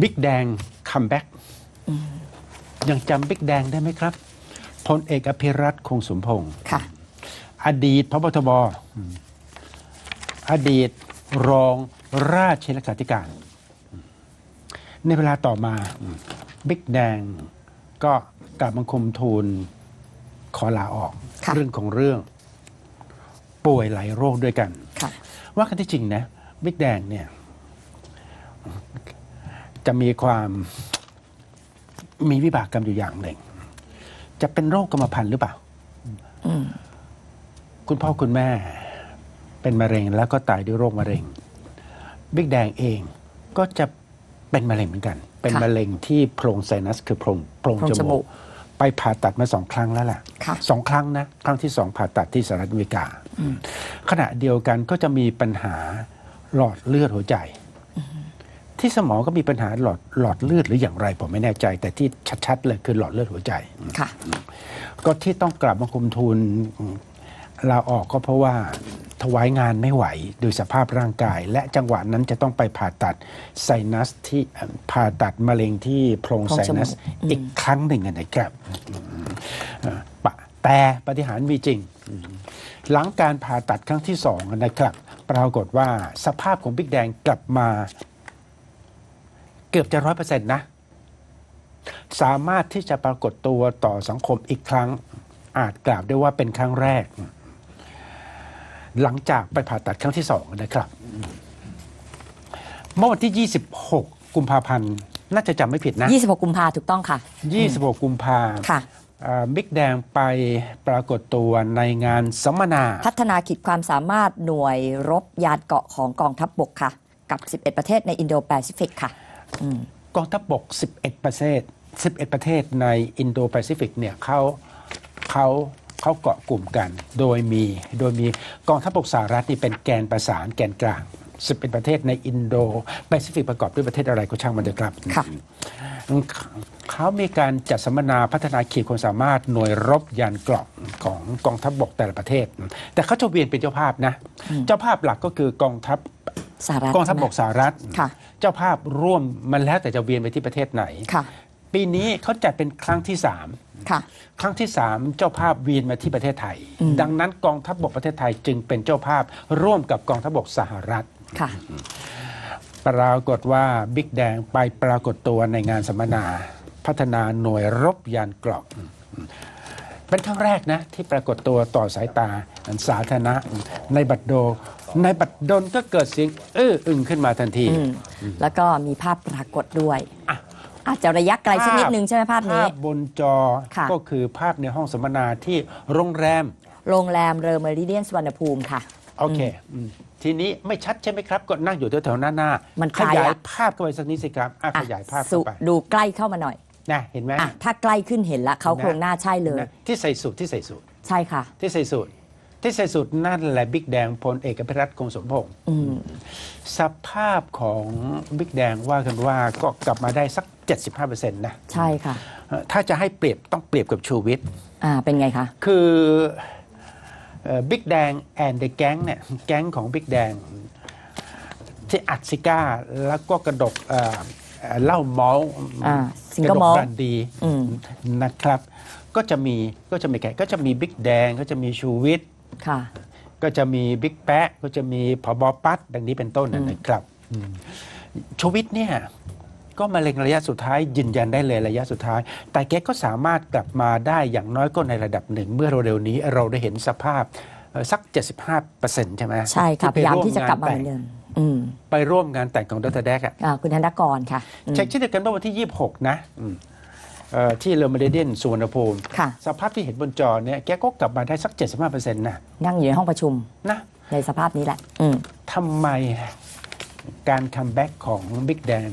บิ๊กแดงคัมแบ็กยังจำบิ๊กแดงได้ไหมครับพลเอกอภิรัตคงสมพงศ์ค่ะอดีตพบทบอืมอดีตรองราชเลขาธิการ ในเวลาต่อมาอืมบิ๊กแดงก็กราบบังคมทูลขอลาออกค่ะเรื่องของเรื่อง ป่วยหลายโรคด้วยกันค่ะว่ากันที่จริงนะบิ๊กแดงเนี่ย จะมีความมีวิบากกรรมอยู่อย่างหนึ่ง จะเป็นโรคกรรมพันธุ์หรือเปล่าอืมคุณพ่อคุณแม่ เป็นมะเร็งแล้วก็ตายด้วยโรคมะเร็งบิ๊กแดงเองก็จะเป็นมะเร็งเหมือนกัน เป็นค่ะมะเร็งที่โพรงไซนัส คือโพรงโพรงโพรงจจมูมูกกไปผ่าตัดมาสองครั้งแล้วแหละค่ะสองครั้งนะ ครั้งที่สองผ่าตัดที่สหรัฐอเมริกาขณะเดียวกันก็จะมีปัญหาหลอดเลือดหัวใจ ที่สมองก็มีปัญหาหลอดหลอดเลือดหรืออย่างไรผมไม่แน่ใจ แต่ที่ชัดๆเลยคือหลอดเลือดหัวใจ ค่ะ ก็ที่ต้องกลับมาคุมทุนลาออกก็เพราะว่าถวายงานไม่ไหวโดยสภาพร่างกาย และจังหวะนั้นจะต้องไปผ่าตัดไซนัสที่เอ่อผ่าตัดมะเร็งที่โพรงโพรงไซจมูกนัสอืม อีกครั้งหนึ่งนะครับเอ่อปะแต่ปฏิหารย์มีจริง หลังการผ่าตัดครั้งที่สองนะครับ ปรากฏว่าสภาพของบิ๊กแดงกลับมาเกือบจะร้อยเปอร์เซ็นต์นะ สามารถที่จะปรากฏตัวต่อสังคมอีกครั้ง อาจกล่าวได้ว่าเป็นครั้งแรก หลังจากไปผ่าตัดครั้งที่สองนะครับ เมื่อวันที่ 26 กุมภาพันธ์ น่าจะจำไม่ผิดนะ 26 กุมภาถูกต้องค่ะ 26 กุมภาค่ะเอ่อบิ๊กแดงไปปรากฏตัวในงานสัมมนา พัฒนาขีดความสามารถหน่วยรบยานเกาะของกองทัพบบกค่ะ กับ 11 ประเทศในอินโดแปซิฟิกค่ะอืม กองทัพบก 11 ประเทศ 11 ประเทศในอินโดแปซิฟิกเนี่ยเขาเขาเขาเกาะกลุ่มกัน โดยมีโดยมีกองทัพบกสหรัฐนี่เป็นแกนประสานแกนกลาง11ประเทศในอินโดแปซิฟิกประกอบด้วยประเทศอะไรก็ช่างมันเถอะครับค่ะเขามีการจัดสัมมนาพัฒนาขีดความสามารถหน่วยรบยานเกราะของกองทัพบกแต่ละประเทศ แต่เขาจะเวียนเป็นเจ้าภาพนะ เจ้าภาพหลักก็คือกองทัพ สหรัฐกองทัพบกใช่ไหมสหรัฐ ค่ะเจ้าภาพร่วมมันแล้วแต่จะเวียนไปที่ประเทศไหน ค่ะ ปีนี้เขาจัดเป็นครั้งที่สามค่ะ ครั้งที่สามเจ้าภาพเวียนมาที่ประเทศไทย อืม ดังนั้นกองทัพบกประเทศไทยจึงเป็นเจ้าภาพร่วมกับกองทัพบกสหรัฐ ค่ะ ปรากฏว่าบิ๊กแดงไปปรากฏตัวในงานสัมมนา พัฒนาหน่วยรบยานเกราะเป็นครั้งแรกนะ ที่ปรากฏตัวต่อสายตาสาธารณะในบัตรโด ในบัตรดลก็เกิดเสียงเอ้ออึงขึ้นมาทันที อืมแล้วก็มีภาพปรากฏด้วยอะอาจจะระยะไกลสักนิดนึงใช่ไหมภาพนี้ ภาพบนจอค่ะ ก็คือภาพในห้องสัมมนาที่โรงแรม โรงแรมเรอเมริเดียนสวรรณภูมิค่ะ โอเคอืมทีนี้ไม่ชัดใช่ไหมครับ ก็นั่งอยู่แถวๆหน้าหน้ามันขคล้ายยายอะ ภาพเข้าไปสักนิดสิครับอะขยายภาพสุเข้าไปดูใกล้เข้ามาหน่อยนะเห็นไหม อะถ้าใกล้ขึ้นเห็นละเขานะ โครงหน้าใช่เลย นะที่ใส่สูทที่ใส่สูทใช่ค่ะ ที่ใส่สูท ที่ใส่สูทนั่นแหละบิ๊กแดงพลเอกอภิรัตคงสมพงศ์อืมสภาพของบิ๊กแดงว่ากันว่าก็กลับมาได้สัก 75%นะใช่ค่ะเอ่อถ้าจะให้เปรียบต้องเปรียบกับชูวิทย์อ่าเป็นไงคะ คือบิ๊กแดงแอนเดอะแก๊งเนี่ยแก๊งของบิ๊กแดงที่อัดซิก้า แล้วก็กระดกเอ่อเอ่อเหล้าเมาอ่าก single ระดก malt บรันดีอืมนะครับ ก็จะมีก็จะมีใครก็จะมีบิ๊กแดงก็จะมีชูวิทย์ ค่ะ ก็จะมีบิ๊กแปะก็จะมีพบปัดดังนี้เป็นต้นนะนะครับอืมชูวิทย์เนี่ยก็มาเล็งระยะสุดท้ายยืนยันได้เลยระยะสุดท้าย แต่แกก็สามารถกลับมาได้อย่างน้อยก็ในระดับหนึ่ง เมื่อเร็วๆนี้เราได้เห็นสภาพเอ่อสัก 75%ใช่ไหมใช่ค่ะพไปยายามร่วที่จะกลับมาเหมืงอนเดิมอืมไปร่วมงานแต่งของดรแดกอะอ่าคุณธนกรค่ะอืมเช็คชื่อเดียวกันเมื่อวันที่ 26 นะอืมเอ่อ ที่เลอมาเดนสุวรรณภูมิค่ะสภาพที่เห็นบนจอเนี่ยแกก็กลับมาได้สัก 75%นะนั่งอยู่ในห้องประชุมนะในสภาพนี้แหละอืมทำไมการคัมแบ็กของบิ๊กแดง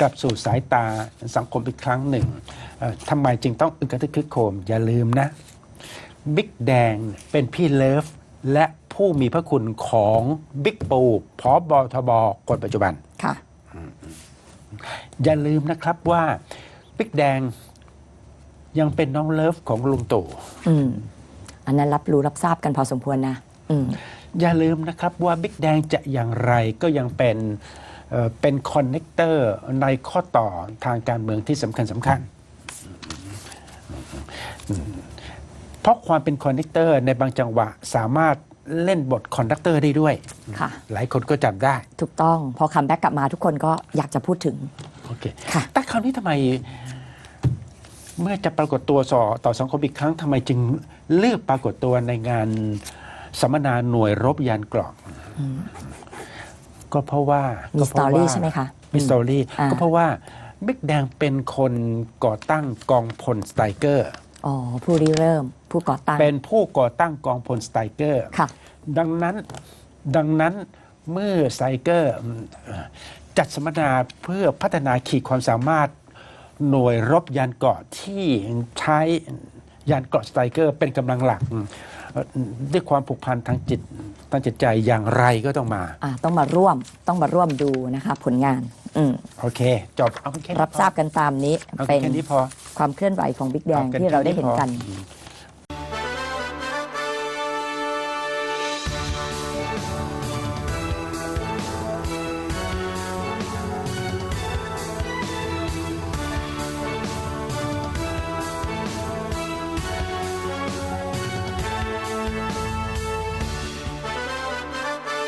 กลับสู่สายตาสังคมอีกครั้งหนึ่งเอ่อทำไมจึงต้องอึกกระทึกคึกโครมอย่าลืมนะบิ๊กแดงเป็นพี่เลิฟและผู้มีพระคุณของบิ๊กปูพอบอทบคนปัจจุบัน ค่ะ อย่าลืมนะครับว่าบิ๊กแดง ยังเป็นน้องเลิฟของลุงตู่อืมอันนั้นรับรู้รับทราบกันพอสมควรนะอืมอย่าลืมนะครับว่าบิ๊กแดงจะอย่างไรก็ยังเป็นเอ่อเป็นคอนเนคเตอร์ในข้อต่อทางการเมืองที่สำคัญสำคัญ เพราะความเป็นคอนเนคเตอร์ในบางจังหวะสามารถเล่นบทคอนดักเตอร์ได้ด้วยค่ะหลายคนก็จำได้ ถูกต้อง พอคัมแบ็กกลับมาทุกคนก็อยากจะพูดถึง โอเคค่ะแต่คราวนี้ทำไม เมื่อจะปรากฏตัวสอต่อสังคมอีกครั้งทำไมจึงเลือกปรากฏตัวในงานสัมมนาหน่วยรบยานเกราะก็เพราะว่ามีก็เพราะสตอรี่ว่าใช่ไหมคะมีสตอรี่อ่าก็เพราะว่าบิ๊กแดงเป็นคนก่อตั้งกองพลสไตรเกอร์อ๋อผู้ริเริ่ม ผู้ก่อตั้ง เป็นผู้ก่อตั้งกองพลสไตรเกอร์ค่ะ ดังนั้นดังนั้นเมื่อไซเกอร์อืมเอ่อจัดสัมมนาเพื่อพัฒนาขีดความสามารถ หน่วยรบยานเกราะที่ใช้ยานเกราะสไตรเกอร์เป็นกำลังหลักอืมเอ่อด้วยความผูกพันทางจิตทางจิตใจอย่างไรก็ต้องมาอ่าต้องมาร่วมต้องมาร่วมดูนะคะผลงานอืมโอเค จบเอาแค่นี้รับทราบกันตามนี้พอเอาเป็นแค่นี้พอความเคลื่อนไหวของบิ๊กแดงเอากันที่เราได้แค่นี้เห็นพอกันอืม